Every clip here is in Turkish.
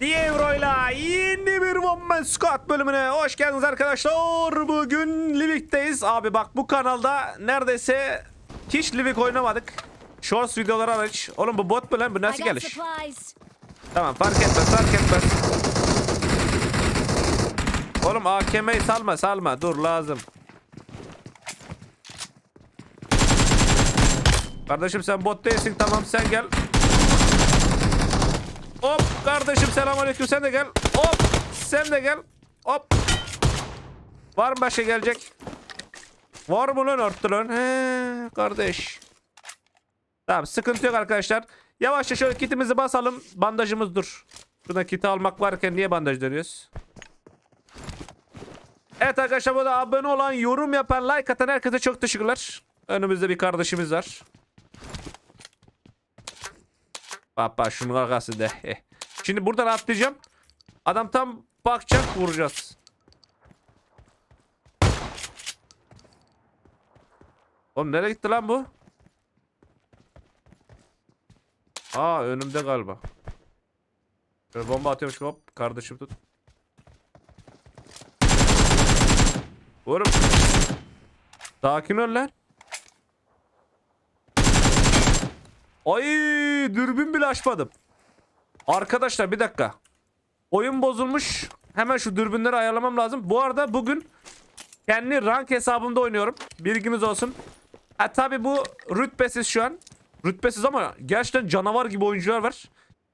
Dievro'yla yeni bir One Man Squad bölümüne hoş geldiniz arkadaşlar. Bugün Livik'teyiz. Abi bak bu kanalda neredeyse hiç Livik oynamadık. Shorts videoları hariç. Oğlum bu bot mu lan? Bu nasıl geliş? Tamam fark etmez fark etmez. Oğlum AKM'yi salma salma dur lazım. Kardeşim sen bot değilsin tamam sen gel. Hop kardeşim selamünaleyküm sen de gel. Hop sen de gel. Hop. Var mı başka gelecek? Var mı lan örttü lan? He kardeş. Tamam sıkıntı yok arkadaşlar. Yavaşça şöyle kitimizi basalım. Bandajımız dur. Şurada kiti almak varken niye bandaj dönüyoruz? Evet arkadaşlar bu da abone olan, yorum yapan, like atan herkese çok teşekkürler. Önümüzde bir kardeşimiz var. Bak şunun arkası de. Şimdi buradan atlayacağım. Adam tam bakacak vuracağız. Oğlum nereye gitti lan bu? Aa önümde galiba. Şöyle bomba atıyormuş hop kardeşim tut. Vurun. Sakin ol lan. Ay dürbün bile açmadım. Arkadaşlar bir dakika. Oyun bozulmuş. Hemen şu dürbünleri ayarlamam lazım. Bu arada bugün kendi rank hesabımda oynuyorum. Bilginiz olsun. Ha tabi bu rütbesiz şu an. Rütbesiz ama gerçekten canavar gibi oyuncular var.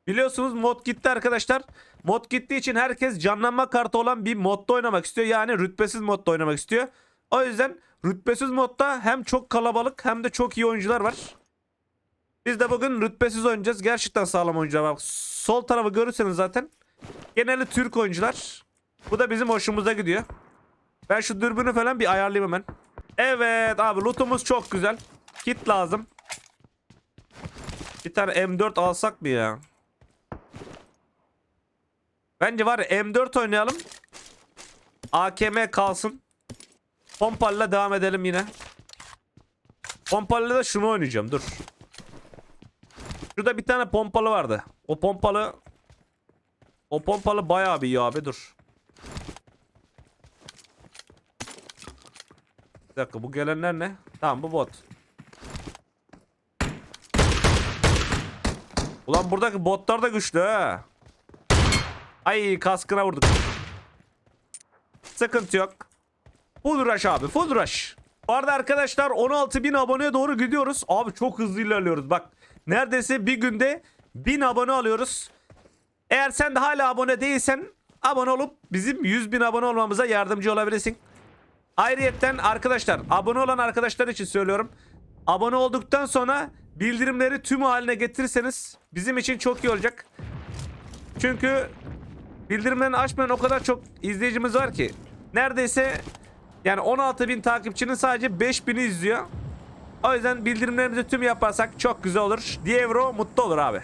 Biliyorsunuz mod gitti arkadaşlar. Mod gittiği için herkes canlanma kartı olan bir modda oynamak istiyor. Yani rütbesiz modda oynamak istiyor. O yüzden rütbesiz modda hem çok kalabalık hem de çok iyi oyuncular var. Biz de bugün rütbesiz oynayacağız. Gerçekten sağlam oyuncular var. Sol tarafı görürseniz zaten geneli Türk oyuncular. Bu da bizim hoşumuza gidiyor. Ben şu dürbünü falan bir ayarlayayım hemen. Evet abi lootumuz çok güzel. Kit lazım. Bir tane M4 alsak mı ya? Bence var ya M4 oynayalım. AKM kalsın. Pompalıyla devam edelim yine. Pompalıyla da şunu oynayacağım dur. Şurada bir tane pompalı vardı. O pompalı o pompalı bayağı bir iyi abi dur. Bir dakika bu gelenler ne? Tamam bu bot. Ulan buradaki botlar da güçlü ha. Ay kaskına vurduk. Sıkıntı yok. Full rush abi full rush. Bu arada arkadaşlar 16.000 aboneye doğru gidiyoruz. Abi çok hızlı ilerliyoruz bak. Neredeyse bir günde 1000 abone alıyoruz. Eğer sen de hala abone değilsen abone olup bizim 100.000 abone olmamıza yardımcı olabilirsin. Ayrıyetten arkadaşlar abone olan arkadaşlar için söylüyorum. Abone olduktan sonra bildirimleri tüm haline getirirseniz bizim için çok iyi olacak. Çünkü bildirimlerini açmayan o kadar çok izleyicimiz var ki. Neredeyse yani 16 bin takipçinin sadece 5000'i izliyor. O yüzden bildirimlerimizi tüm yaparsak çok güzel olur. Dievro mutlu olur abi.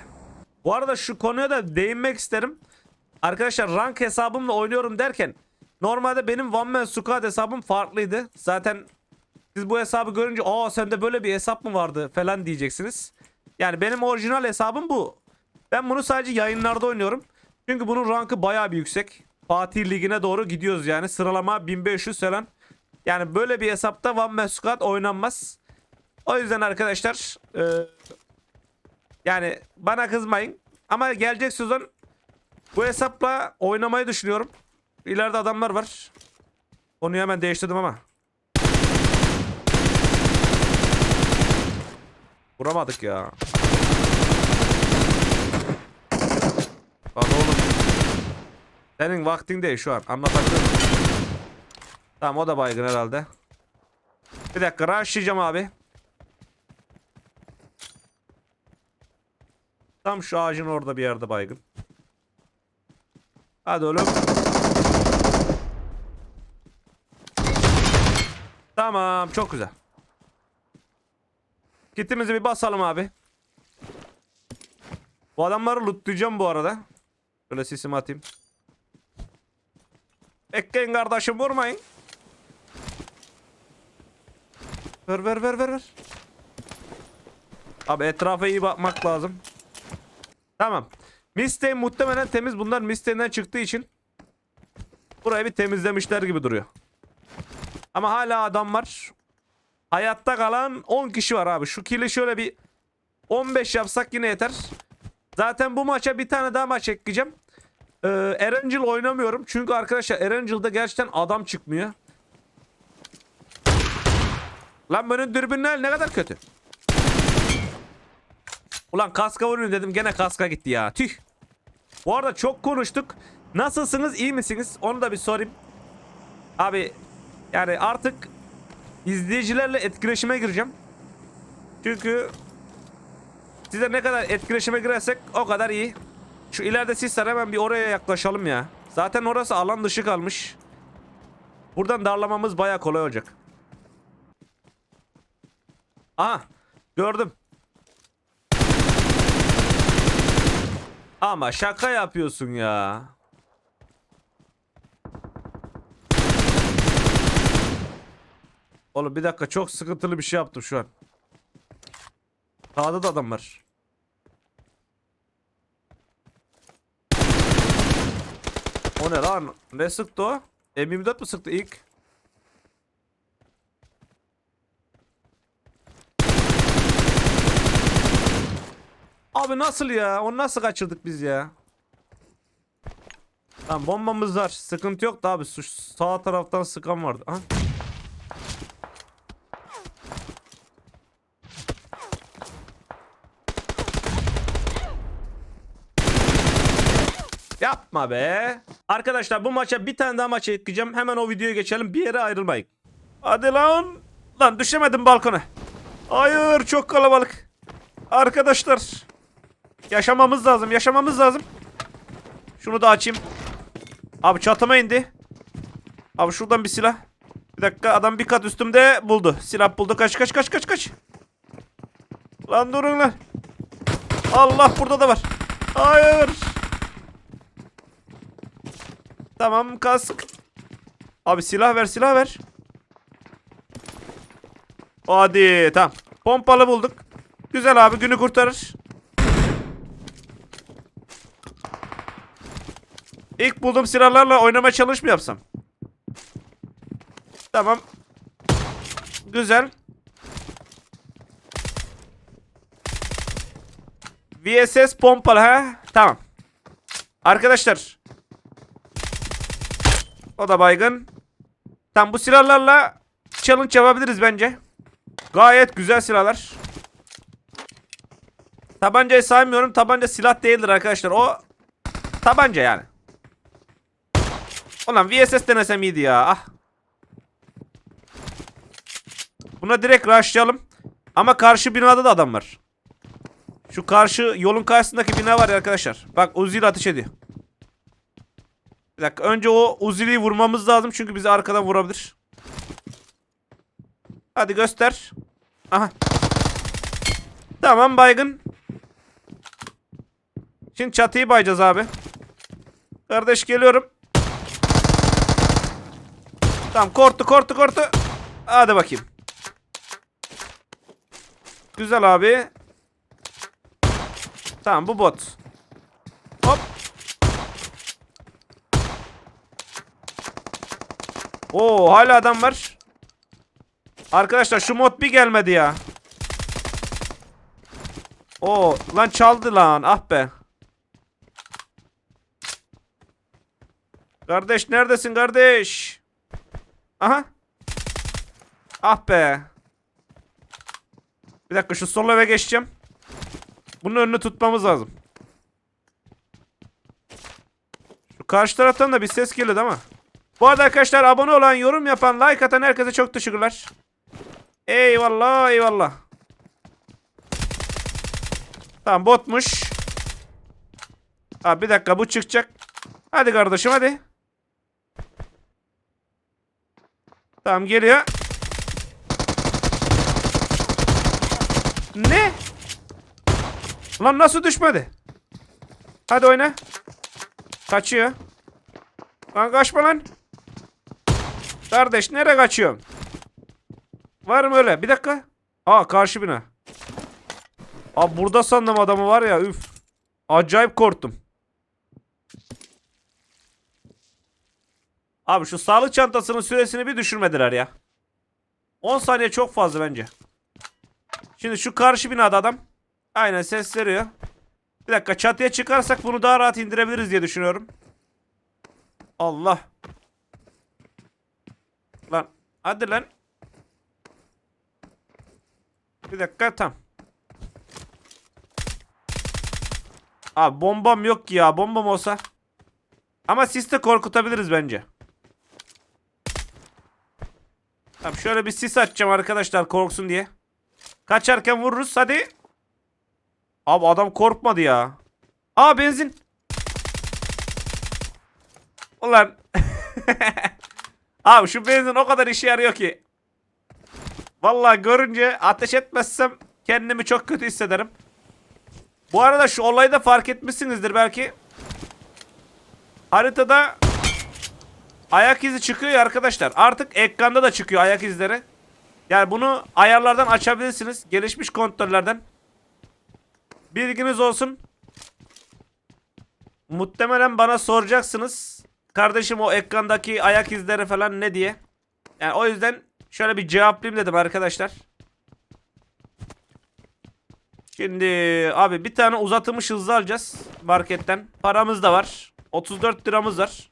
Bu arada şu konuya da değinmek isterim. Arkadaşlar rank hesabımla oynuyorum derken normalde benim One Man Squad hesabım farklıydı. Zaten siz bu hesabı görünce aa sende böyle bir hesap mı vardı falan diyeceksiniz. Yani benim orijinal hesabım bu. Ben bunu sadece yayınlarda oynuyorum. Çünkü bunun rankı bayağı bir yüksek. Fatih Ligi'ne doğru gidiyoruz yani. Sıralama 1500 falan. Yani böyle bir hesapta One Man Squad oynanmaz. O yüzden arkadaşlar e, yani bana kızmayın. Ama gelecek sezon bu hesapla oynamayı düşünüyorum. İleride adamlar var. Onu hemen değiştirdim ama. Vuramadık ya. Lan oğlum. Senin vaktin değil şu an. Anlatabiliyor muyum? Tamam o da baygın herhalde. Bir dakika rushlayacağım abi. Tam şu ağacın orada bir yerde baygın. Hadi oğlum. Tamam çok güzel. Kitimizi bir basalım abi. Bu adamları lootlayacağım bu arada. Şöyle sisimi atayım. Bekleyin kardeşim vurmayın. Ver ver ver ver ver. Abi etrafa iyi bakmak lazım. Tamam. Mistake muhtemelen temiz. Bunlar Mistake'den çıktığı için burayı bir temizlemişler gibi duruyor. Ama hala adam var. Hayatta kalan 10 kişi var abi. Şu kili şöyle bir 15 yapsak yine yeter. Zaten bu maça bir tane daha maç ekleyeceğim. Ee, Erangel oynamıyorum. Çünkü arkadaşlar Erangel'da gerçekten adam çıkmıyor. Lan benim dürbünler ne kadar kötü. Ulan kaska vuruyor dedim gene kaska gitti ya. Tüh. Bu arada çok konuştuk. Nasılsınız iyi misiniz? Onu da bir sorayım. Abi yani artık izleyicilerle etkileşime gireceğim. Çünkü size ne kadar etkileşime girersek o kadar iyi. Şu ileride sis var hemen bir oraya yaklaşalım ya. Zaten orası alan dışı kalmış. Buradan darlamamız baya kolay olacak. Aha gördüm. Ama şaka yapıyorsun ya. Oğlum bir dakika çok sıkıntılı bir şey yaptım şu an. Sağda da adam var. O ne lan? Ne sıktı o? M24 mi sıktı ilk? Abi nasıl ya? Onu nasıl kaçırdık biz ya? Tamam bombamız var. Sıkıntı yok da abi. Şu sağ taraftan sıkan vardı. Aha. Yapma be. Arkadaşlar bu maça bir tane daha maç ekleyeceğim. Hemen o videoya geçelim. Bir yere ayrılmayın. Hadi lan. Lan düşemedim balkona. Hayır çok kalabalık. Arkadaşlar. Yaşamamız lazım. Yaşamamız lazım. Şunu da açayım. Abi çatıma indi. Abi şuradan bir silah. Bir dakika adam bir kat üstümde buldu. Silah buldu. Kaç kaç kaç kaç kaç. Lan durun lan. Allah burada da var. Hayır. Tamam kask. Abi silah ver silah ver. Hadi tamam. Pompalı bulduk. Güzel abi günü kurtarır. İlk bulduğum silahlarla oynamaya çalış mı yapsam? Tamam. Güzel. VSS pompalı ha? Tamam. Arkadaşlar. O da baygın. Tam bu silahlarla challenge yapabiliriz bence. Gayet güzel silahlar. Tabancayı saymıyorum. Tabanca silah değildir arkadaşlar. O tabanca yani. Ulan VSS denesem iyiydi ya. Ah. Buna direkt rushlayalım. Ama karşı binada da adam var. Şu karşı yolun karşısındaki bina var ya arkadaşlar. Bak Uzi ile ateş ediyor. Bir dakika önce o Uzi'yi vurmamız lazım çünkü bizi arkadan vurabilir. Hadi göster. Aha. Tamam baygın. Şimdi çatıyı bayacağız abi. Kardeş geliyorum. Tamam korktu korktu korktu. Hadi bakayım. Güzel abi. Tamam bu bot. Hop. Oo hala adam var. Arkadaşlar şu mod bir gelmedi ya. Oo lan çaldı lan ah be. Kardeş neredesin kardeş? Aha. Ah be. Bir dakika şu sol eve geçeceğim. Bunun önünü tutmamız lazım. Şu karşı taraftan da bir ses geliyor ama. Bu arada arkadaşlar abone olan, yorum yapan, like atan herkese çok teşekkürler. Eyvallah eyvallah. Tamam botmuş. Abi bir dakika bu çıkacak. Hadi kardeşim hadi. Tamam geliyor. Ne? Lan nasıl düşmedi? Hadi oyna. Kaçıyor. Lan kaçma lan. Kardeş nereye kaçıyorsun? Var mı öyle? Bir dakika. Aa karşı bina. Abi burada sandım adamı var ya üf. Acayip korktum. Abi şu sağlık çantasının süresini bir düşürmediler ya. 10 saniye çok fazla bence. Şimdi şu karşı binada adam. Aynen ses veriyor. Bir dakika çatıya çıkarsak bunu daha rahat indirebiliriz diye düşünüyorum. Allah. Lan hadi lan. Bir dakika tam. Abi bombam yok ki ya. Bombam olsa. Ama sis de korkutabiliriz bence. Tamam şöyle bir sis açacağım arkadaşlar korksun diye. Kaçarken vururuz hadi. Abi adam korkmadı ya. Aa benzin. Ulan. Abi şu benzin o kadar işe yarıyor ki. Vallahi görünce ateş etmezsem kendimi çok kötü hissederim. Bu arada şu olayı da fark etmişsinizdir belki. Haritada ayak izi çıkıyor ya arkadaşlar. Artık ekranda da çıkıyor ayak izleri. Yani bunu ayarlardan açabilirsiniz. Gelişmiş kontrollerden. Bilginiz olsun. Muhtemelen bana soracaksınız. Kardeşim o ekrandaki ayak izleri falan ne diye. Yani o yüzden şöyle bir cevaplayayım dedim arkadaşlar. Şimdi abi bir tane uzatılmış hızlı alacağız marketten. Paramız da var. 34 liramız var.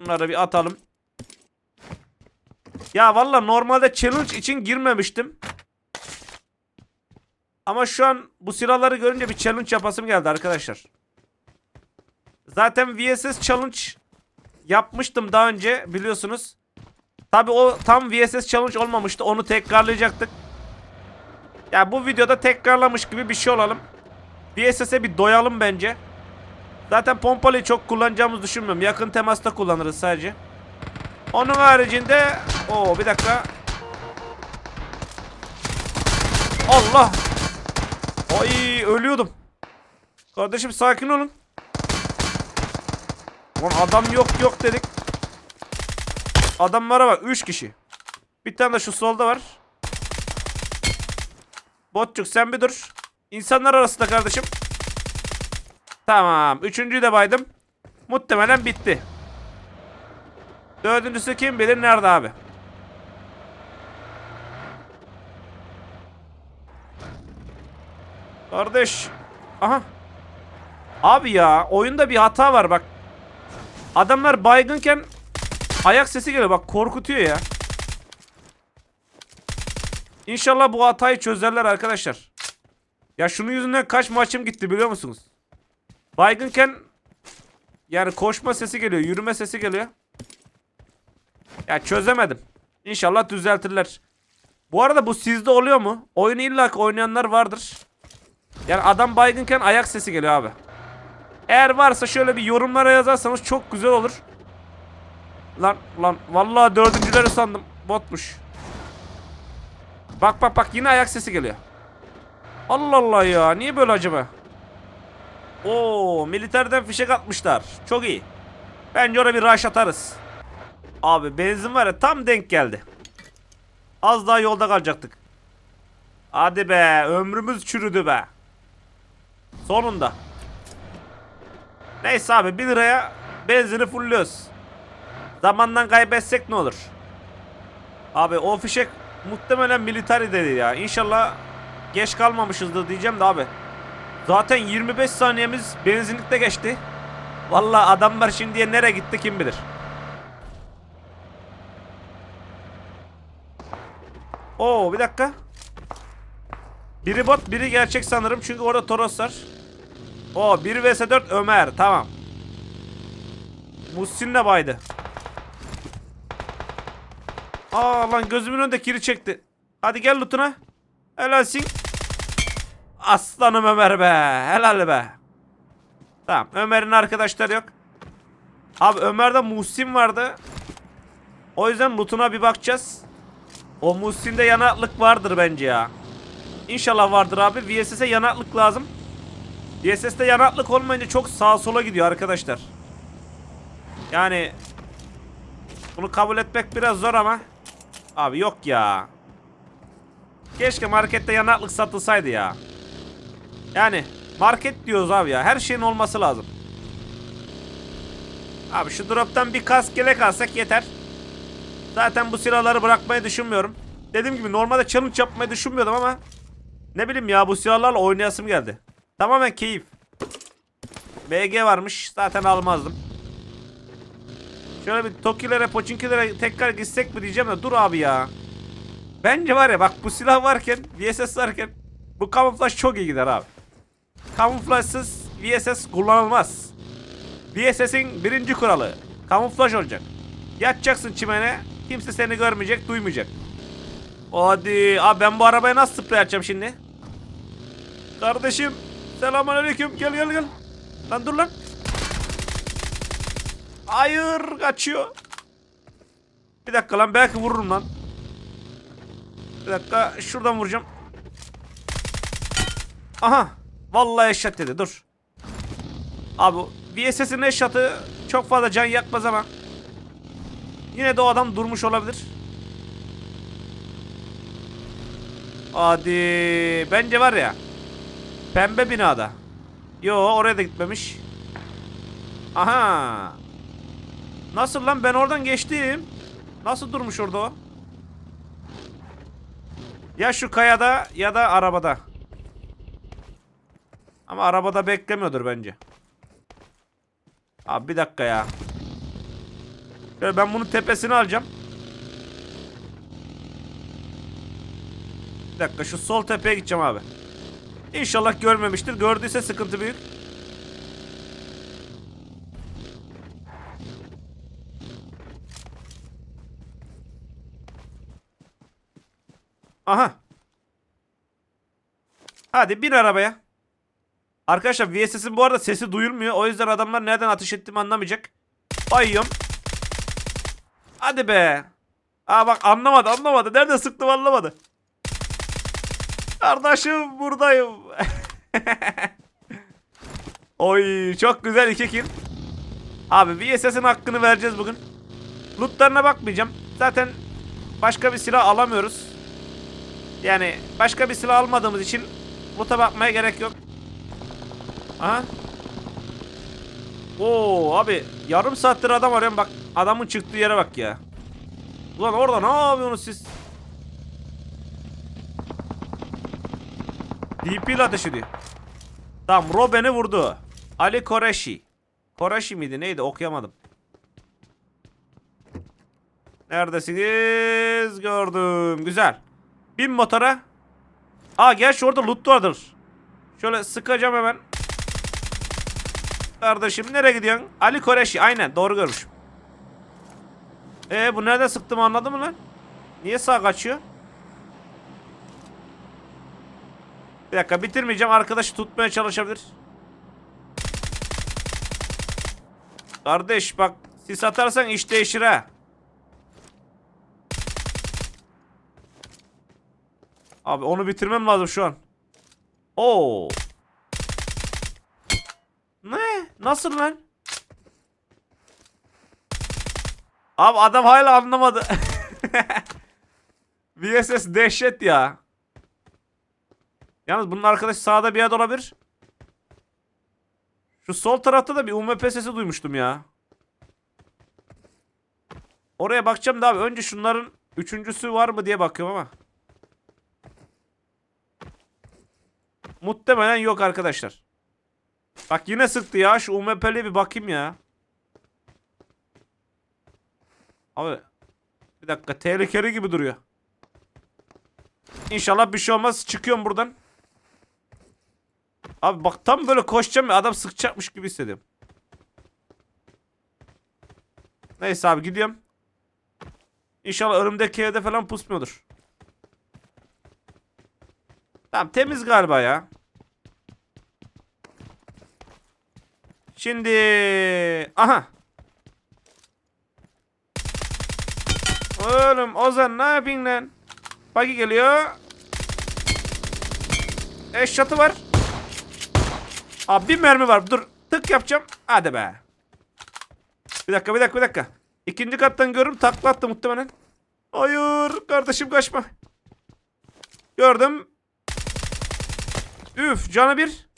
Şunları bir atalım. Ya valla normalde challenge için girmemiştim. Ama şu an bu silahları görünce bir challenge yapasım geldi arkadaşlar. Zaten VSS challenge yapmıştım daha önce biliyorsunuz. Tabi o tam VSS challenge olmamıştı. Onu tekrarlayacaktık. Ya bu videoda tekrarlamış gibi bir şey olalım. VSS'e bir doyalım bence. Zaten pompalıyı çok kullanacağımızı düşünmüyorum. Yakın temasta kullanırız sadece. Onun haricinde... Oo bir dakika. Allah! Ay ölüyordum. Kardeşim sakin olun. Lan adam yok yok dedik. Adamlara bak 3 kişi. Bir tane de şu solda var. Botçuk sen bir dur. İnsanlar arasında kardeşim. Tamam. Üçüncüyü de baydım. Muhtemelen bitti. Dördüncüsü kim bilir nerede abi. Kardeş. Aha. Abi ya oyunda bir hata var bak. Adamlar baygınken ayak sesi geliyor bak korkutuyor ya. İnşallah bu hatayı çözerler arkadaşlar. Ya şunun yüzünden kaç maçım gitti biliyor musunuz? Baygınken yani koşma sesi geliyor, yürüme sesi geliyor. Ya çözemedim. İnşallah düzeltirler. Bu arada bu sizde oluyor mu? Oyunu illa oynayanlar vardır. Yani adam baygınken ayak sesi geliyor abi. Eğer varsa şöyle bir yorumlara yazarsanız çok güzel olur. Lan lan vallahi dördüncüleri sandım. Botmuş. Bak bak bak yine ayak sesi geliyor. Allah Allah ya niye böyle acaba? Oo militerden fişek atmışlar. Çok iyi. Bence oraya bir rush atarız. Abi benzin var ya tam denk geldi. Az daha yolda kalacaktık. Hadi be ömrümüz çürüdü be. Sonunda. Neyse abi 1 liraya benzini fullüyoruz. Zamandan kaybetsek ne olur? Abi o fişek muhtemelen militari dedi ya. İnşallah geç kalmamışızdır diyeceğim de abi. Zaten 25 saniyemiz benzinlikte geçti. Vallahi adamlar şimdiye nereye gitti kim bilir. Oo bir dakika. Biri bot biri gerçek sanırım çünkü orada Toros var. O 1 vs 4 Ömer tamam. Muhsin de baydı. Aa lan gözümün önünde kiri çekti. Hadi gel lootuna. Helalsin. Aslanım Ömer be. Helal be. Tamam Ömer'in arkadaşları yok. Abi Ömer'de Muhsin vardı. O yüzden lootuna bir bakacağız. O Muhsin'de yanaklık vardır bence ya. İnşallah vardır abi. VSS'e yanaklık lazım. VSS'te yanaklık olmayınca çok sağa sola gidiyor arkadaşlar. Yani bunu kabul etmek biraz zor ama abi yok ya. Keşke markette yanaklık satılsaydı ya. Yani Market diyoruz abi ya. Her şeyin olması lazım. Abi şu droptan bir kask gelek alsak yeter. Zaten bu silahları bırakmayı düşünmüyorum. Dediğim gibi normalde challenge yapmayı düşünmüyordum ama ne bileyim ya bu silahlarla oynayasım geldi. Tamamen keyif. BG varmış. Zaten almazdım. Şöyle bir Tokilere, Pochinki'lere tekrar gitsek mi diyeceğim de dur abi ya. Bence var ya bak bu silah varken, VSS varken bu kamuflaj çok iyi gider abi. Kamuflajsız VSS kullanılmaz. VSS'in birinci kuralı kamuflaj olacak. Yatacaksın çimene, kimse seni görmeyecek, duymayacak. Hadi, abi ben bu arabaya nasıl sprey atacağım şimdi? Kardeşim, selamünaleyküm. Gel gel gel. Lan dur lan. Hayır, kaçıyor. Bir dakika lan belki vururum lan. Bir dakika şuradan vuracağım. Aha. Vallahi eşat dedi dur. Abi VSS'in eşatı çok fazla can yakmaz ama. Yine de o adam durmuş olabilir. Hadi bence var ya. Pembe binada. Yo oraya da gitmemiş. Aha. Nasıl lan ben oradan geçtim. Nasıl durmuş orada o? Ya şu kayada ya da arabada. Ama arabada beklemiyordur bence. Abi bir dakika ya. Şöyle ben bunun tepesini alacağım. Bir dakika şu sol tepeye gideceğim abi. İnşallah görmemiştir. Gördüyse sıkıntı büyük. Aha. Hadi bin arabaya. Arkadaşlar VSS'in bu arada sesi duyulmuyor. O yüzden adamlar nereden ateş ettiğimi anlamayacak. Bayıyorum. Hadi be. Aa bak anlamadı anlamadı. Nerede sıktım anlamadı. Kardeşim buradayım. Oy çok güzel iki kill. Abi VSS'in hakkını vereceğiz bugün. Lootlarına bakmayacağım. Zaten başka bir silah alamıyoruz. Yani başka bir silah almadığımız için loot'a bakmaya gerek yok. Aha. Oo abi yarım saattir adam arıyorum bak adamın çıktığı yere bak ya. Ulan orada ne yapıyorsunuz siz? DP ile ateş ediyor. Tamam Robben'i vurdu. Ali Koreshi. Koreshi miydi neydi okuyamadım. Neredesiniz? Gördüm. Güzel. Bin motora. Aa gerçi orada loot vardır. Şöyle sıkacağım hemen. Kardeşim nereye gidiyorsun? Ali Koreshi. Aynen doğru görmüşüm. Ee bu nerede sıktım anladın mı lan? Niye sağ kaçıyor? Bir dakika bitirmeyeceğim. Arkadaşı tutmaya çalışabilir. Kardeş bak sis atarsan iş değişir ha. Abi onu bitirmem lazım şu an. Oo. Nasıl lan? Abi adam hala anlamadı. VSS dehşet ya. Yalnız bunun arkadaşı sağda bir yerde olabilir. Şu sol tarafta da bir UMP sesi duymuştum ya. Oraya bakacağım da abi. Önce şunların üçüncüsü var mı diye bakıyorum ama. Muhtemelen yok arkadaşlar. Bak yine sıktı ya. Şu UMP'li bir bakayım ya. Abi. Bir dakika. Tehlikeli gibi duruyor. İnşallah bir şey olmaz. Çıkıyorum buradan. Abi bak tam böyle koşacağım. Adam sıkacakmış gibi hissediyorum. Neyse abi gidiyorum. İnşallah önümdeki evde falan pusmuyordur. Tamam temiz galiba ya. Şimdi aha. Oğlum Ozan ne yapayım lan? Bagi geliyor. Eşyatı var. Abi bir mermi var. Dur. Tık yapacağım. Hadi be. Bir dakika bir dakika bir dakika. İkinci kattan görürüm takla attı muhtemelen. Hayır kardeşim kaçma. Gördüm. Üf canı bir.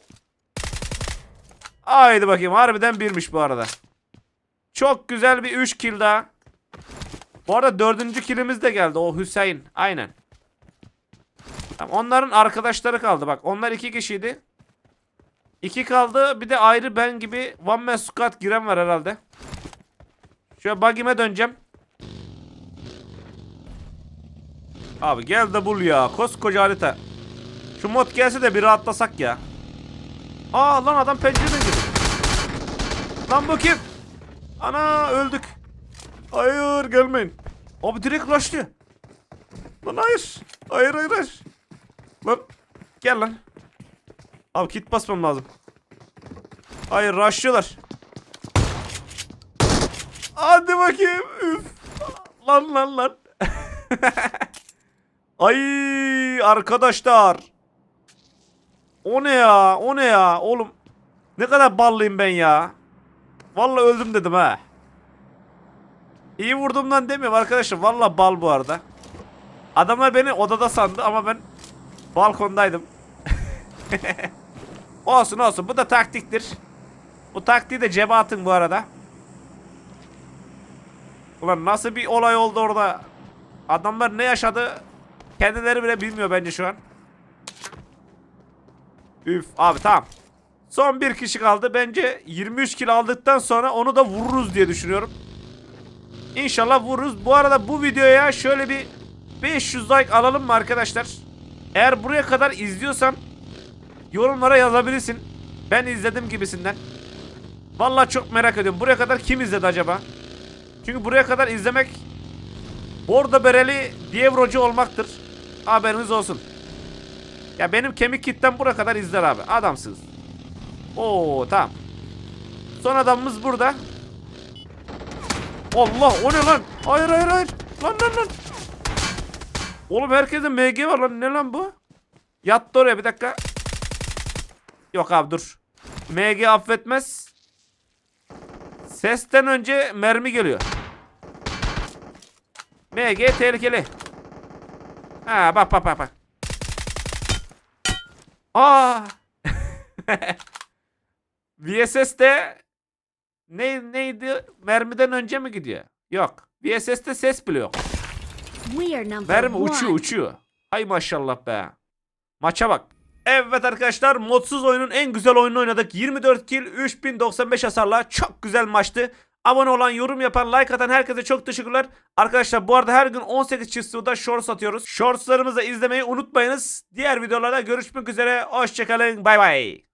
Haydi bakayım harbiden birmiş bu arada. Çok güzel bir 3 kill daha. Bu arada dördüncü killimiz de geldi. O Hüseyin. Aynen. Onların arkadaşları kaldı. Bak onlar iki kişiydi. İki kaldı. Bir de ayrı ben gibi one man squad giren var herhalde. Şöyle buggy'me döneceğim. Abi gel de bul ya. Koskoca harita. Şu mod gelse de bir rahatlasak ya. Aa lan adam pencereden girdi. Lan kim? Ana öldük. Hayır gelmeyin. Abi direkt rushlıyor. Lan hayır. Hayır hayır hayır. Lan gel lan. Abi kit basmam lazım. Hayır rushlıyorlar. Hadi bakayım. Üf. Lan lan lan. Ay arkadaşlar. O ne ya? O ne ya? Oğlum ne kadar ballıyım ben ya. Vallahi öldüm dedim ha. İyi vurduğumdan demiyorum arkadaşlar. Vallahi bal bu arada. Adamlar beni odada sandı ama ben balkondaydım. olsun olsun. Bu da taktiktir. Bu taktiği de cebe atın bu arada. Ulan nasıl bir olay oldu orada? Adamlar ne yaşadı? Kendileri bile bilmiyor bence şu an. Üf abi tamam. Son bir kişi kaldı. Bence 23 kill aldıktan sonra onu da vururuz diye düşünüyorum. İnşallah vururuz. Bu arada bu videoya şöyle bir 500 like alalım mı arkadaşlar? Eğer buraya kadar izliyorsan yorumlara yazabilirsin. Ben izledim gibisinden. Vallahi çok merak ediyorum. Buraya kadar kim izledi acaba? Çünkü buraya kadar izlemek Bordo bereli Dievrocu olmaktır. Haberiniz olsun. Ya benim kemik kitlem buraya kadar izler abi. Adamsınız. Oo tamam. Son adamımız burada. Allah o ne lan? Hayır hayır hayır. Lan lan lan. Oğlum herkeste MG var lan. Ne lan bu? Yattı oraya bir dakika. Yok abi dur. MG affetmez. Sesten önce mermi geliyor. MG tehlikeli. Ha bak bak bak bak. Aa. VSS de ne neydi? Mermiden önce mi gidiyor? Yok. VSS'te ses bile yok. Mermi uçuyor uçuyor. Hay maşallah be. Maça bak. Evet arkadaşlar modsuz oyunun en güzel oyununu oynadık. 24 kill 3095 hasarla çok güzel maçtı. Abone olan, yorum yapan, like atan herkese çok teşekkürler. Arkadaşlar bu arada her gün 18 çift suda shorts atıyoruz. Shortslarımızı izlemeyi unutmayınız. Diğer videolarda görüşmek üzere. Hoşçakalın. Bay bay.